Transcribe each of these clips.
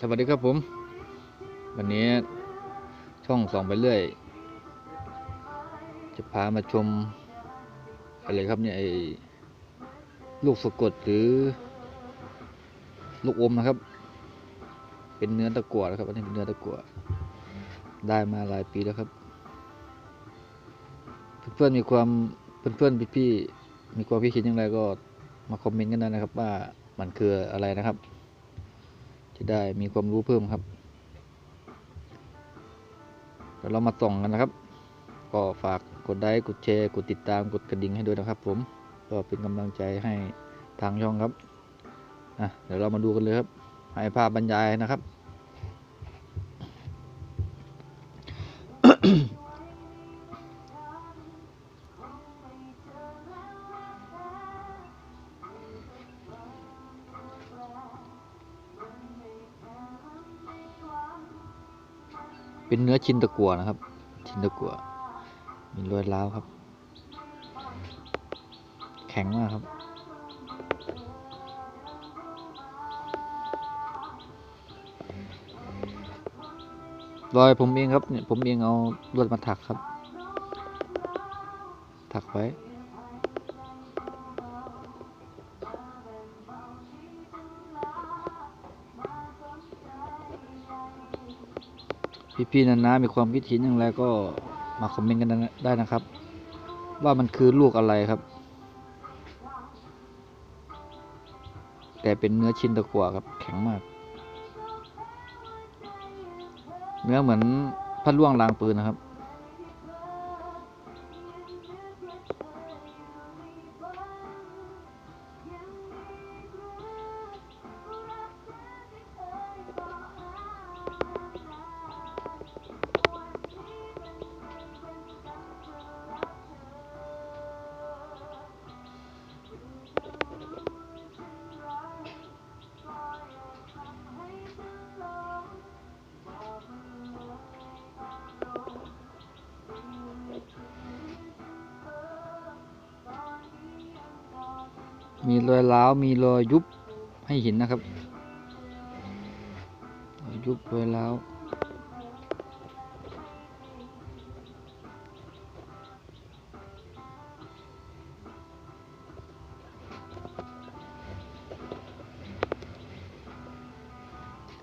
สวัสดีครับผม วันนี้ช่องสองไปเรื่อย จะพามาชม อะไรครับเนี่ยไอ้ลูกสะกดหรือ ลูกอมนะครับ เป็นเนื้อตะกั่วนะครับ อันนี้เป็นเนื้อตะกั่วได้มาหลายปีแล้วครับ เพื่อนๆมีความเพื่อนๆพี่ๆมีความคิดเห็นอย่างไรก็มาคอมเมนต์กันได้นะครับ ว่ามันคืออะไรนะครับ จะได้มีความรู้เพิ่มครับเดี๋ยวเรามาส่องกันนะครับ ก็ฝากกดไลค์กดแชร์ กดติดตามกดกระดิ่งให้ด้วยนะครับผมก็เป็นกำลังใจให้ทางช่องครับอะเดี๋ยวเรามาดูกันเลยครับให้ภาพบรรยายนะครับ เป็นเนื้อชิ้นตะกั่วนะครับ ชิ้นตะกั่วมีรอยร้าวครับ แข็งมากครับ รอยผมเองครับเนี่ยผมเองเอาลวดมาถักครับ ถักไว้ พี่ๆนันนะมีความคิดเห็นอย่างไรก็มาคอมเมนต์กันได้นะครับ ว่ามันคือลูกอะไรครับ แต่เป็นเนื้อชิ้นตะกั่วครับ แข็งมาก เนื้อเหมือนพัดล่วงรางปืนนะครับ มีรอยร้าวมีรอยยุบให้เห็นนะครับรอยยุบรอยร้าว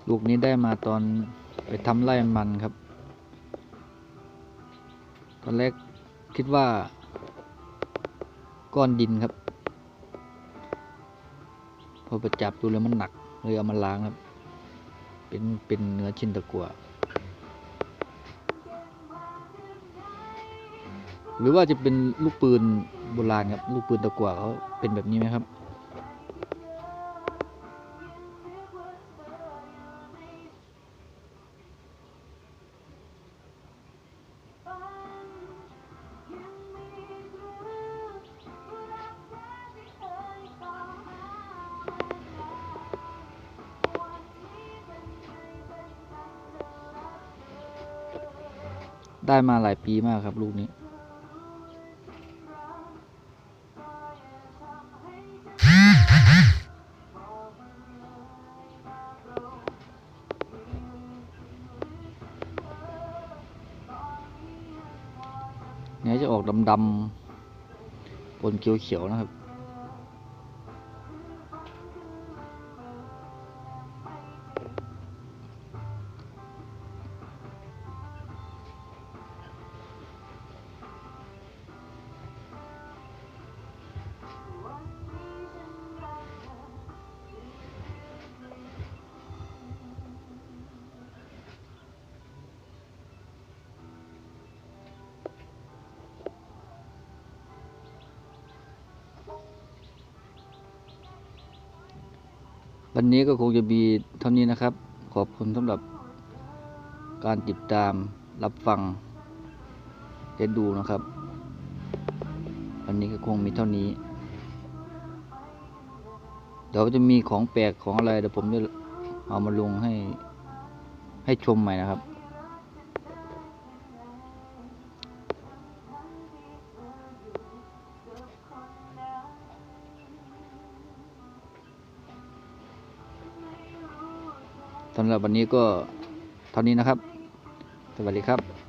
ลูกนี้ได้มาตอนไปทำไร่มันครับ ตอนแรกคิดว่า ก้อนดินครับ พอไปจับดูแล้วมันหนักเลยเอามาล้างครับ เป็นเป็นเนื้อชิ้นตะกั่วหรือว่าจะเป็นลูกปืนโบราณครับ ลูกปืนตะกั่วเขาเป็นแบบนี้ไหมครับ ได้มาหลายปีมากครับ ลูกนี้ เนี่ยจะออกดำๆปนเขียวๆนะครับ วันนี้ก็คงจะมีเท่านี้นะครับ ขอบคุณสำหรับการติดตามรับฟังและดูนะครับ วันนี้ก็คงมีเท่านี้ เดี๋ยวจะมีของแปลกของอะไรเดี๋ยวผมจะเอามาลงให้ให้ชมใหม่นะครับ สำหรับวันนี้ก็เท่านี้นะครับ สวัสดีครับ